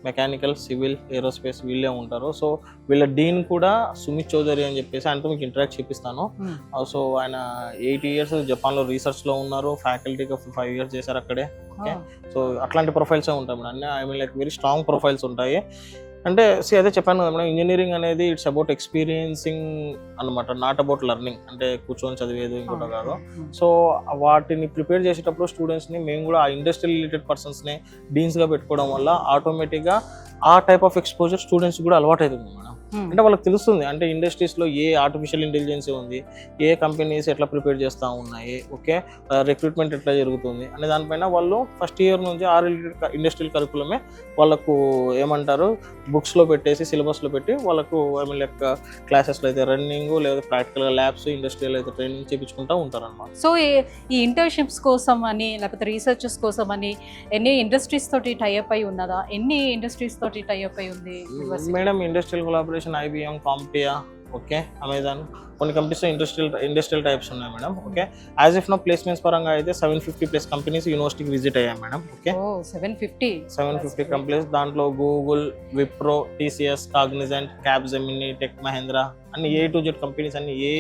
Speaker 2: mechanical civil aerospace వీళ్ళే ఉంటారు. సో వీళ్ళ డీన్ కూడా సుమిత్ చౌదరి అని చెప్పేసి ఆయనతో మీకు ఇంటరాక్ట్ చేపిస్తాను.
Speaker 1: Hmm.
Speaker 2: సో ఆయన ఎయిట్ ఇయర్స్ జపాన్లో రీసెర్చ్లో ఉన్నారు. ఫ్యాకల్టీగా ఫైవ్ ఇయర్స్ చేశారు అక్కడే ఓకే సో అట్లాంటి ప్రొఫైల్సే ఉంటాయి మేడం. అన్ని I mean like very strong profiles ఉంటాయి. అంటే సి అదే చెప్పాను కదా మేడం ఇంజనీరింగ్ అనేది ఇట్స్ అబౌట్ ఎక్స్పీరియన్సింగ్ అనమాట నాట్ అబౌట్ లెర్నింగ్ అంటే కూర్చొని చదివేది ఇంకోటి కాదు. సో వాటిని ప్రిపేర్ చేసేటప్పుడు స్టూడెంట్స్ని మేము కూడా ఆ ఇండస్ట్రియల్ రిలేటెడ్ పర్సన్స్ని డీన్స్గా పెట్టుకోవడం వల్ల ఆటోమేటిక్గా ఆ టైప్ ఆఫ్ ఎక్స్పోజర్ స్టూడెంట్స్ కూడా అలవాటు అవుతుంది మేడం. అంటే వాళ్ళకి తెలుస్తుంది. అంటే ఇండస్ట్రీస్లో ఏ ఆర్టిఫిషియల్ ఇంటెలిజెన్స్ ఉంది ఏ కంపెనీస్ ఎట్లా ప్రిపేర్ చేస్తూ ఉన్నాయి ఓకే? రిక్రూట్మెంట్ ఎట్లా జరుగుతుంది అనే దానిపైన వాళ్ళు ఫస్ట్ ఇయర్ నుంచి ఆ రిలేటెడ్ ఇండస్ట్రియల్ కరికులమే వాళ్ళకు ఏమంటారు? బుక్స్లో పెట్టేసి సిలబస్లో పెట్టి వాళ్ళకు ఐ మీన్ లెక్క క్లాసెస్లో అయితే రన్నింగ్ లేదా ప్రాక్టికల్గా ల్యాబ్స్ ఇండస్ట్రియల్ అయితే ట్రైనింగ్ చేయించుకుంటూ ఉంటారు అనమాట
Speaker 1: సో ఈ- ఇంటర్న్షిప్స్ కోసం అని లేకపోతే రీసెర్చెస్ కోసం అని ఎన్ని ఇండస్ట్రీస్ తోటి టైఅప్ అయి ఉన్నదా? ఎన్ని ఇండస్ట్రీస్ తోటి టైఅప్ అయి ఉంది?
Speaker 2: మేడం ఇండస్ట్రియల్ కొలాబరేషన్ ఐబిఎం కాంపియా ఓకే అమెజాన్ కొన్ని కంపెనీస్ ఇండస్ట్రియల్ ఇండస్ట్రియల్ టైప్స్ ఉన్నాయి మేడం ఓకే యాజ్ ఇఫ్ నా ప్లేస్మెంట్స్ పరంగా అయితే సెవెన్ ఫిఫ్టీ ప్లస్ కంపెనీస్ యూనివర్సిటీకి విజిట్ అయ్యాయి madam okay
Speaker 1: seven fifty
Speaker 2: seven fifty companies దాంట్లో Google Wipro TCS Cognizant Capgemini Tech Mahindra అన్ని ఏ టు జెడ్ కంపెనీస్ అన్ని ఏ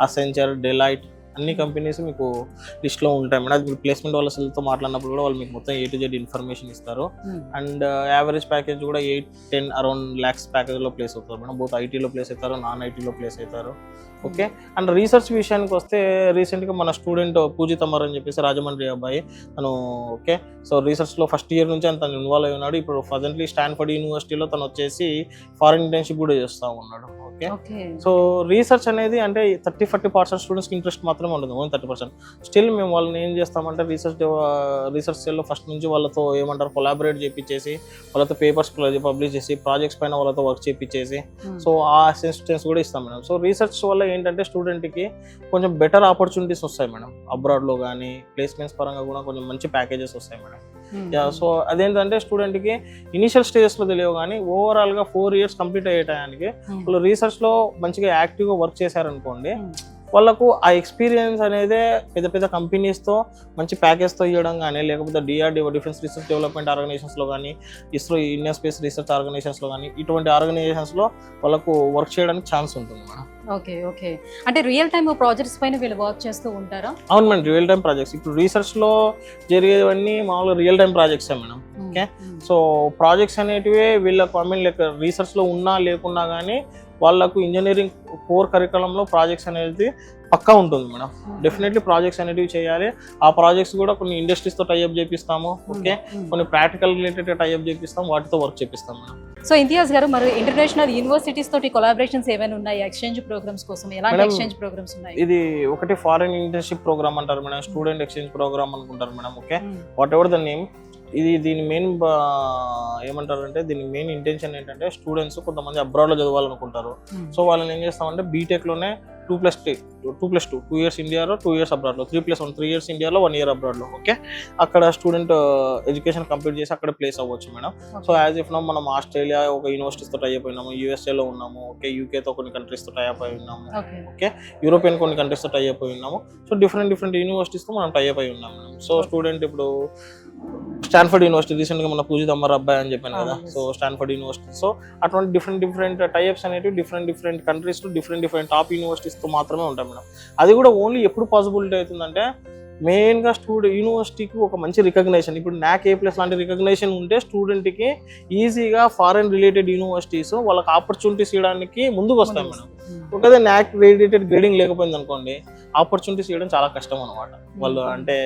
Speaker 2: Accenture Deloitte అన్ని కంపెనీస్ మీకు లిస్ట్లో ఉంటాయి మేడం. అది మీరు ప్లేస్మెంట్ వాళ్ళతో మాట్లాడినప్పుడు కూడా వాళ్ళు మీకు మొత్తం ఏ టు జెడ్ ఇన్ఫర్మేషన్ ఇస్తారు. అండ్ యావరేజ్ ప్యాకేజ్ కూడా ఎయిట్ టెన్ అరౌండ్ ల్యాక్స్ ప్యాకేజ్లో ప్లేస్ అవుతారు మేడం. బోత్ ఐటీలో ప్లేస్ అవుతారు నాన్ ఐటీలో ప్లేస్ అవుతారు. ఓకే? అండ్ రీసెర్చ్ విషయానికి వస్తే రీసెంట్గా మన స్టూడెంట్ పూజిత్ అమర్ అని చెప్పేసి రాజమండ్రి అబ్బాయి. తను ఓకే? సో రీసెర్చ్లో ఫస్ట్ ఇయర్ నుంచి తను ఇన్వాల్వ్ అయి ఉన్నాడు. ఇప్పుడు ప్రజెంట్లీ స్టాన్ఫర్డ్ యూనివర్సిటీలో తను వచ్చేసి ఫారెన్ ఇంటర్న్షిప్ కూడా చేస్తూ ఉన్నాడు. ఓకే? సో రీసెర్చ్ అనేది అంటే థర్టీ ఫార్టీ పర్సెంట్ స్టూడెంట్స్కి ఇంట్రెస్ట్ మాత్రమే ఉంటుంది ఓన్లీ థర్టీ పర్సెంట్. స్టిల్ మేము వాళ్ళని ఏం చేస్తామంటే రీసెర్చ్ రీసెర్చ్ సెల్లో ఫస్ట్ నుంచి వాళ్ళతో ఏమంటారు కొలాబరేట్ చేయించేసి వాళ్ళతో పేపర్స్ పబ్లిష్ చేసి ప్రాజెక్ట్స్ పైన వాళ్ళతో వర్క్ చేయించేసి సో ఆ అసిస్టెన్స్ కూడా ఇస్తాం మేడం. సో రీసెర్చ్ వల్ల ఏంటంటే స్టూడెంట్కి కొంచెం బెటర్ ఆపర్చునిటీస్ వస్తాయి మేడం. అబ్రాడ్లో కానీ ప్లేస్మెంట్స్ పరంగా కూడా కొంచెం మంచి ప్యాకేజెస్ వస్తాయి మేడం. యా సో అదేంటంటే స్టూడెంట్కి ఇనిషియల్ స్టేజెస్లో తెలియవు కానీ ఓవరాల్గా ఫోర్ ఇయర్స్ కంప్లీట్ అయ్యే టయానికి వాళ్ళు రీసెర్చ్లో మంచిగా యాక్టివ్గా వర్క్ చేశారనుకోండి వాళ్ళకు ఆ ఎక్స్పీరియన్స్ అనేది పెద్ద పెద్ద కంపెనీస్తో మంచి ప్యాకేజ్తో ఇవ్వడం కానీ లేకపోతే డిఆర్డిఓ డిఫెన్స్ రీసెర్చ్ డెవలప్మెంట్ ఆర్గనైజేషన్స్లో కానీ ఇస్రో ఇండియన్ స్పేస్ రీసెర్చ్ ఆర్గనైజేషన్స్లో కానీ ఇటువంటి ఆర్గనైజేషన్స్లో వాళ్ళకు వర్క్ చేయడానికి ఛాన్స్ ఉంటుంది మేడం.
Speaker 1: Okay okay. అంటే రియల్ టైమ్ ప్రాజెక్ట్స్ పైన వీళ్ళు వర్క్ చేస్తూ ఉంటారా?
Speaker 2: అవును మేడం రియల్ టైం ప్రాజెక్ట్స్ ఇప్పుడు రీసెర్చ్లో జరిగేవన్నీ మామూలుగా రియల్ టైం ప్రాజెక్ట్సే మేడం. Okay. సో ప్రాజెక్ట్స్ అనేటివి వీళ్ళకు ఐ మీన్ లైక్ రీసెర్చ్లో ఉన్నా లేకున్నా కానీ వాళ్ళకు ఇంజనీరింగ్ కోర్ కరికులంలో ప్రాజెక్ట్స్ అనేది పక్కా ఉంటుంది మేడం. డెఫినెట్లీ ప్రాజెక్ట్స్ అనేటివి చేయాలి. ఆ ప్రాజెక్ట్స్ కూడా కొన్ని ఇండస్ట్రీస్తో టైఅప్ చేపిస్తాము ఓకే కొన్ని ప్రాక్టికల్ రిలేటెడ్ టైఅప్ చేపిస్తాం వాటితో వర్క్ చేపిస్తాం మేడం.
Speaker 1: సో ఇంతియాజ్ గారు మరి ఇంటర్నేషనల్ యూనివర్సిటీస్ తోటి కొలాబరేషన్స్ ఏమైనా ఉన్నాయి? ఎక్స్చేంజ్ ప్రోగ్రామ్స్ కోసం ఎలాంటి ఎక్స్చేంజ్ ప్రోగ్రామ్స్ ఉన్నాయి?
Speaker 2: ఇది ఒకటి ఫారెన్ ఇంటర్న్షిప్ ప్రోగ్రామ్ అంటారు మేడం స్టూడెంట్ ఎక్స్చేంజ్ ప్రోగ్రామ్ అనుకుంటారు madam okay whatever the name ఇది దీని మెయిన్ ఏమంటారంటే దీని మెయిన్ ఇంటెన్షన్ ఏంటంటే స్టూడెంట్స్ కొంతమంది అబ్రాడ్లో చదవాలనుకుంటారు. సో వాళ్ళని ఏం చేస్తామంటే బీటెక్లోనే two plus two plus two two years ఇండియాలో two years అబ్రాడ్లో three plus one three years ఇండియాలో వన్ ఇయర్ అబ్రాడ్లో ఓకే అక్కడ స్టూడెంట్ ఎడ్యుకేషన్ కంప్లీట్ చేసి అక్కడ ప్లేస్ అవ్వచ్చు madam so as if no మనం ఆస్ట్రేలియా ఒక యూనివర్సిటీస్తో టైప్ అయినాము యూఎస్ఏలో ఉన్నాము ఓకే యూకేతో కొన్ని కంట్రీస్తో టైప్ అయి ఉన్నాము
Speaker 1: ఓకే
Speaker 2: యూరోపియన్ కొన్ని కంట్రీస్తో టైప్ అయి ఉన్నాము. సో డిఫరెంట్ డిఫరెంట్ యూనివర్సిటీస్తో మనం టైప్ అయి ఉన్నాం మేడం సో స్టూడెంట్ ఇప్పుడు స్టాన్ఫర్డ్ యూనివర్సిటీ రీసెంట్గా మన పూజిత్ అమ్మర్ అబ్బాయి అని చెప్పాను కదా. So Stanford university. సో అటువంటి డిఫరెంట్ డిఫరెంట్ టైప్స్ అనేవి డిఫరెంట్ డిఫరెంట్ కంట్రీస్లో డిఫరెంట్ డిఫరెంట్ టాప్ యూనివర్సిటీస్తో మాత్రమే ఉంటాయి మేడం. అది కూడా ఓన్లీ ఎప్పుడు పాసిబిలిటీ అవుతుందంటే మెయిన్గా స్టూడెంట్ యూనివర్సిటీకి ఒక మంచి రికగ్నేషన్ ఇప్పుడు నాక్ ఏ ప్లస్ లాంటి రికగ్నేషన్ ఉంటే స్టూడెంట్కి ఈజీగా ఫారెన్ రిలేటెడ్ యూనివర్సిటీస్ వాళ్ళకి ఆపర్చునిటీస్ ఇవ్వడానికి ముందుకు వస్తాయి మేడం. ఒకదే నాక్ రిలేటెడ్ గ్రేడింగ్ లేకపోయింది అనుకోండి ఆపర్చునిటీస్ ఇవ్వడం చాలా కష్టం అనమాట వాళ్ళు అంటే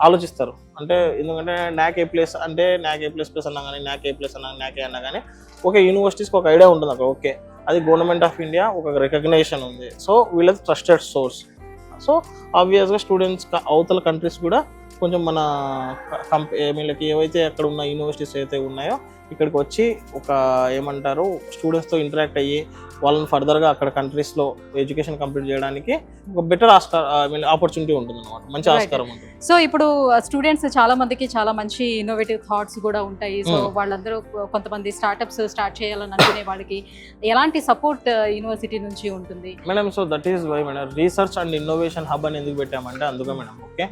Speaker 2: ఆలోచిస్తారు. అంటే ఎందుకంటే నాక్ ఏ ప్లేస్ అంటే నాక్ ఏ ప్లస్ ప్లస్ అన్నా కానీ నాక్ ఏ ప్లస్ అన్నా నాక్ ఏ అన్నా కానీ ఓకే యూనివర్సిటీస్కి ఒక ఐడియా ఉంటుంది అక్కడ. ఓకే. అది గవర్నమెంట్ ఆఫ్ ఇండియా ఒక రికగ్నేషన్ ఉంది. సో వీళ్ళది ట్రస్టెడ్ సోర్స్ సో ఆబ్వియస్గా స్టూడెంట్స్ అవతల కంట్రీస్ కూడా కొంచెం మన కంపెనీ వీళ్ళకి ఏవైతే అక్కడ ఉన్న యూనివర్సిటీస్ అయితే ఉన్నాయో ఇక్కడికి వచ్చి ఒక ఏమంటారు స్టూడెంట్స్తో ఇంటరాక్ట్ అయ్యి వాళ్ళని ఫర్దర్గా అక్కడ కంట్రీస్లో ఎడ్యుకేషన్ కంప్లీట్ చేయడానికి ఒక బెటర్ ఆస్కార్ ఐ మీన్ ఆపర్చునిటీ ఉంటుంది అనమాట మంచి. ఆస్కారం ఉంటుంది
Speaker 1: సో ఇప్పుడు స్టూడెంట్స్ చాలా మందికి చాలా మంచి ఇన్నోవేటివ్ థాట్స్ కూడా ఉంటాయి సో
Speaker 2: Hmm.
Speaker 1: వాళ్ళందరూ కొంతమంది స్టార్ట్అప్స్ స్టార్ట్ చేయాలని అనుకునే వాళ్ళకి ఎలాంటి సపోర్ట్ యూనివర్సిటీ నుంచి ఉంటుంది
Speaker 2: madam so that is why madam research and innovation hub అని ఎందుకు పెట్టామంటే అందుకే మేడం ఓకే.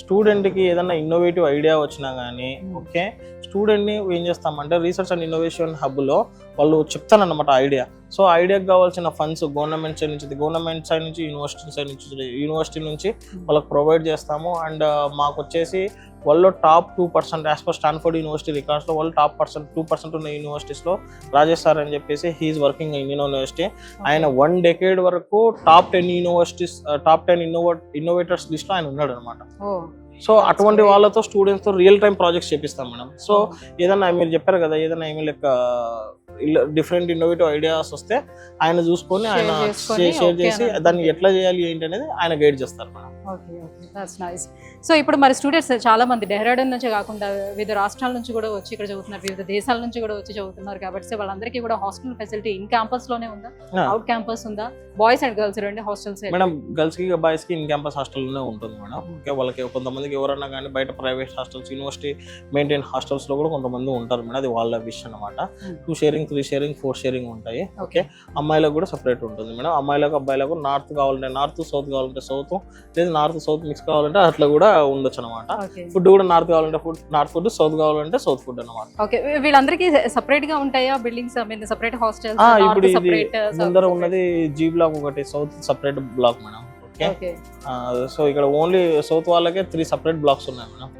Speaker 2: స్టూడెంట్కి ఏదైనా ఇన్నోవేటివ్ ఐడియా వచ్చినా కానీ. ఓకే స్టూడెంట్ని ఏం చేస్తామంటే రీసెర్చ్ అండ్ ఇన్నోవేషన్ హబ్లో వాళ్ళు చెప్తానన్నమాట ఐడియా సో ఐడియాకి కావాల్సిన ఫండ్స్ గవర్నమెంట్ సైడ్ నుంచి గవర్నమెంట్ సైడ్ నుంచి యూనివర్సిటీ సైడ్ నుంచి యూనివర్సిటీ నుంచి వాళ్ళకి ప్రొవైడ్ చేస్తాము. అండ్ మాకు వచ్చేసి వాళ్ళు top two percent as per Stanford university రికార్డ్స్లో వాళ్ళు టాప్ పర్సెంట్ టూ పర్సెంట్ ఉన్న యూనివర్సిటీస్లో రాజేష్ సార్ అని చెప్పేసి he is working Indian university ఆయన వన్ డెకేడ్ వరకు top ten universities top ten innova innovators లిస్ట్లో ఆయన ఉన్నాడు అనమాట సో అటువంటి వాళ్ళతో స్టూడెంట్స్తో రియల్ టైం ప్రాజెక్ట్స్ చేపిస్తాం మేడం. సో ఏదైనా మీరు చెప్పారు కదా ఏదైనా ఏమి లెక్క డిఫరెంట్ ఇన్నోవేటివ్ ఐడియాస్ వస్తే ఆయన చూసుకొని ఆయన షేర్ చేసి దాన్ని ఎట్లా చేయాలి ఏంటి అనేది ఆయన గైడ్ చేస్తారు మేడం.
Speaker 1: సో ఇప్పుడు మరి స్టూడెంట్స్ చాలా మంది డెహ్రాడూన్ నుంచి కాకుండా వివిధ రాష్ట్రాల నుంచి కూడా వచ్చి ఇక్కడ చదువుతున్నారు వివిధ దేశాల నుంచి కూడా వచ్చి చదువుతున్నారు కాబట్టి వాళ్ళందరికీ కూడా హాస్టల్ ఫెసిలిటీ ఇన్ క్యాంపస్లోనే ఉందా. అవుట్ క్యాంపస్ ఉందా? బాయ్స్ అండ్ గర్ల్స్ రెండు హాస్టల్స్
Speaker 2: మేడం గర్ల్స్కి బాయ్స్కి ఇన్ క్యాంపస్ హాస్టల్లోనే ఉంటుంది మేడం ఓకే వాళ్ళకి కొంతమందికి ఎవరన్నా కానీ బయట ప్రైవేట్ హాస్టల్స్ యూనివర్సిటీ మెయింటైన్ హాస్టల్స్లో కూడా కొంతమంది ఉంటారు మేడం అది వాళ్ళ విష్ అనమాట
Speaker 1: Hmm.
Speaker 2: Two sharing three sharing four sharing ఉంటాయి.
Speaker 1: ఓకే
Speaker 2: అమ్మాయిలకు కూడా సపరేట్ ఉంటుంది మేడం అమ్మాయిలకు అబ్బాయిలకు నార్త్ కావాలంటే నార్త్ సౌత్ కావాలంటే సౌత్ లేదా నార్త్ సౌత్ మిక్స్ కావాలంటే అట్లా కూడా ఉండొచ్చు అనమాట ఫుడ్ కూడా నార్త్ కావాలంటే ఫుడ్ నార్త్ ఫుడ్ సౌత్ కావాలంటే సౌత్ ఫుడ్ అనమాట
Speaker 1: ఓకే. వీళ్ళందరికీ సెపరేట్గా ఉంటాయా బిల్డింగ్స్? సెపరేట్ హాస్టల్స్
Speaker 2: ఆ, ఇప్పుడు ఇది ముందర ఉన్నది జీ బ్లాక్ ఒకటి south separate block madam. Okay? So ఇక్కడ ఓన్లీ సౌత్ వాళ్ళకే త్రీ సపరేట్ బ్లాక్స్ ఉన్నాయి మేడం.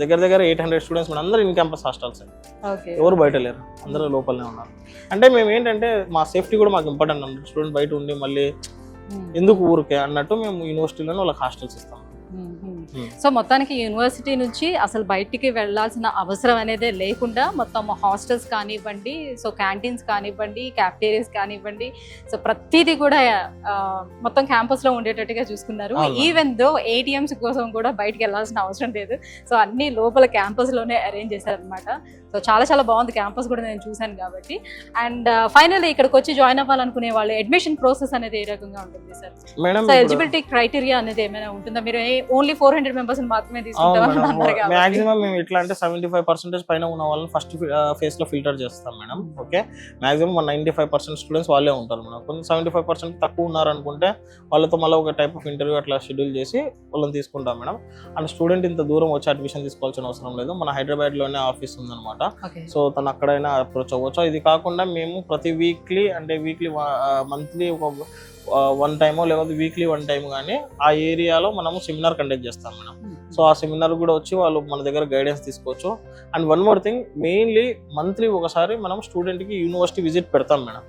Speaker 2: దగ్గర దగ్గర ఎయిట్ హండ్రెడ్ స్టూడెంట్స్ మేడం అందరూ ఇన్ క్యాంపస్ హాస్టల్స్. ఎవరు బయట లేరు అందరూ లోపలనే ఉన్నారు. అంటే మేము ఏంటంటే మా సేఫ్టీ కూడా మాకు ఇంపార్టెంట్ అన్నమాట. స్టూడెంట్ బయట ఉండి మళ్ళీ ఎందుకు ఊరికే అన్నట్టు మేము యూనివర్సిటీలోనే వాళ్ళకి హాస్టల్స్ ఇస్తాం.
Speaker 1: సో మొత్తానికి యూనివర్సిటీ నుంచి అసలు బయటికి వెళ్ళాల్సిన అవసరం అనేది లేకుండా మొత్తం హాస్టల్స్ కానివ్వండి సో క్యాంటీన్స్ కానివ్వండి క్యాఫ్టేరియాస్ కానివ్వండి సో ప్రతిదీ కూడా మొత్తం క్యాంపస్లో ఉండేటట్టుగా చూసుకున్నారు. ఈవెన్ దో ఏటీఎంస్ కోసం కూడా బయటికి వెళ్ళాల్సిన అవసరం లేదు సో అన్ని లోపల క్యాంపస్లోనే అరేంజ్ చేశారనమాట సో చాలా చాలా బాగుంది క్యాంపస్ కూడా నేను చూశాను కాబట్టి. అండ్ ఫైనల్ ఇక్కడికి వచ్చి జాయిన్ అవ్వాలనుకునే వాళ్ళు అడ్మిషన్ ప్రాసెస్ అనేది ఏ రకంగా ఉంటుంది sir?
Speaker 2: Madam
Speaker 1: so eligibility criteria అనేది ఏమైనా ఉంటుందా? మీరు ఓన్లీ ఫోర్ హండ్రెడ్ మెంబర్స్ మాత్రమే
Speaker 2: మేము ఎట్లా అంటే సెవెంటీ ఫైవ్ పర్సెంటేజ్ పైన ఉన్న వాళ్ళని ఫస్ట్ ఫేస్లో ఫిల్టర్ చేస్తాం మేడం ఓకే మాక్సిమం మన నైంటీ ఫైవ్ పర్సెంట్ స్టూడెంట్స్ వాళ్ళే ఉంటారు మేడం కొంచెం సెవెంటీ ఫైవ్ పర్సెంట్ తక్కువ ఉన్నారనుకుంటే వాళ్ళతో మళ్ళీ ఒక టైప్ ఆఫ్ ఇంటర్వ్యూ అట్లా షెడ్యూల్ చేసి వాళ్ళని తీసుకుంటాం మేడం అండ్ స్టూడెంట్ ఇంత దూరం వచ్చి అడ్మిషన్ తీసుకోవాల్సిన అవసరం లేదు. మన హైదరాబాద్లోనే ఆఫీస్ ఉందన్నమాట.
Speaker 1: Okay.
Speaker 2: సో తను అక్కడైనా అప్రోచ్ అవ్వచ్చు. ఇది కాకుండా మేము ప్రతి వీక్లీ అంటే వీక్లీ మంత్లీ ఒక వన్ టైమో లేకపోతే వీక్లీ వన్ టైం కానీ ఆ ఏరియాలో మనము సెమినార్ కండక్ట్ చేస్తాం మేడం. సో ఆ సెమినార్ కూడా వచ్చి వాళ్ళు మన దగ్గర గైడెన్స్ తీసుకోవచ్చు. And one more thing mainly monthly ఒకసారి మనం స్టూడెంట్కి యూనివర్సిటీ విజిట్ పెడతాం మేడం.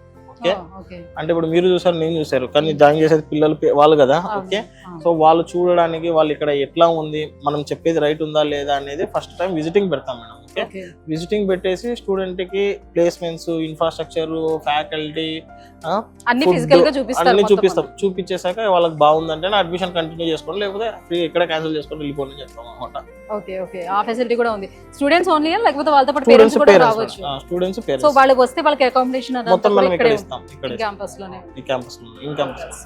Speaker 2: ఓకే. అంటే ఇప్పుడు మీరు చూసారు నేను చూసారు. కానీ జాయిన్ చేసేది పిల్లలు వాళ్ళు కదా? ఓకే. సో వాళ్ళు చూడడానికి వాళ్ళు ఇక్కడ ఎట్లా ఉంది మనం చెప్పేది రైట్ ఉందా లేదా అనేది ఫస్ట్ టైం విజిటింగ్ పెడతాం మేడం ఓకే. విజిటింగ్ పెట్టేసి స్టూడెంట్కి ప్లేస్మెంట్స్ ఇన్ఫ్రాస్ట్రక్చర్ ఫ్యాకల్టీ
Speaker 1: అన్ని
Speaker 2: food
Speaker 1: ఫిజికల్గా చూపిస్తారు
Speaker 2: అన్ని చూపిస్తాం చూపించేసాక వాళ్ళకి బాగుందంటే అడ్మిషన్ కంటిన్యూ చేసుకోండి లేకపోతే ఫ్రీ ఎక్కడ క్యాన్సిల్ చేసుకొని వెళ్ళిపోండి చెప్తాం అనమాట
Speaker 1: ఓకే ఓకే. ఆ ఫెసిలిటీ కూడా ఉంది. స్టూడెంట్స్ ఓన్లీ లేకపోతే వాళ్ళతో పాటు పేరెంట్స్ కూడా రావచ్చు.
Speaker 2: పేరెంట్స్ స్టూడెంట్స్
Speaker 1: సో
Speaker 2: పేరెంట్స్
Speaker 1: వాళ్ళు వస్తే వాళ్ళకి అకామిడేషన్
Speaker 2: మొత్తం మనం ఇక్కడ ఇస్తాం ఇక్కడ.
Speaker 1: క్యాంపస్లోనే.
Speaker 2: ఈ క్యాంపస్లో in campus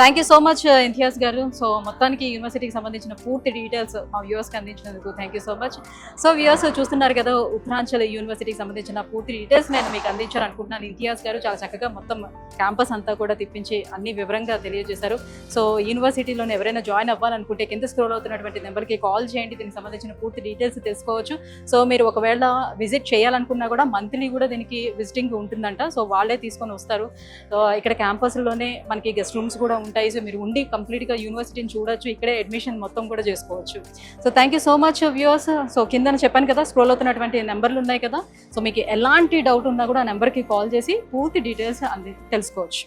Speaker 1: thank you so much Imtiaz garu. So మొత్తానికి యూనివర్సిటీకి సంబంధించిన పూర్తి డీటెయిల్స్ మా వ్యూవర్స్కి అందించినందుకు thank you so much so viewers చూస్తున్నారు కదా ఉత్తరాంచల్ యూనివర్సిటీకి సంబంధించిన పూర్తి డీటెయిల్స్ నేను మీకు అందించాలనుకుంటున్నాను. ఇంతియాజ్ గారు చాలా చక్కగా మొత్తం క్యాంపస్ అంతా కూడా తిప్పించి అన్ని వివరంగా తెలియజేశారు. సో యూనివర్సిటీలోనే ఎవరైనా జాయిన్ అవ్వాలనుకుంటే కింద స్క్రోల్ అవుతున్నటువంటి నెంబర్కి కాల్ చేయండి దీనికి సంబంధించిన పూర్తి డీటెయిల్స్ తెలుసుకోవచ్చు. సో మీరు ఒకవేళ విజిట్ చేయాలనుకున్నా కూడా మంత్లీ కూడా దీనికి విజిటింగ్ ఉంటుందంట. సో వాళ్ళే తీసుకొని వస్తారు. సో ఇక్కడ క్యాంపస్లోనే మనకి గెస్ట్ రూమ్స్ కూడా ఉంటాయి. సో మీరు ఉండి కంప్లీట్గా యూనివర్సిటీని చూడొచ్చు. ఇక్కడే అడ్మిషన్ మొత్తం కూడా చేసుకోవచ్చు. So thank you so much viewers so కింద చెప్పాను కదా స్క్రోల్ అవుతున్నటువంటి నెంబర్లు ఉన్నాయి కదా. సో మీకు ఎలాంటి డౌట్ ఉన్నా కూడా ఆ నెంబర్కి కాల్ చేసి పూర్తి డీటెయిల్స్ అంది తెలుసుకోవచ్చు.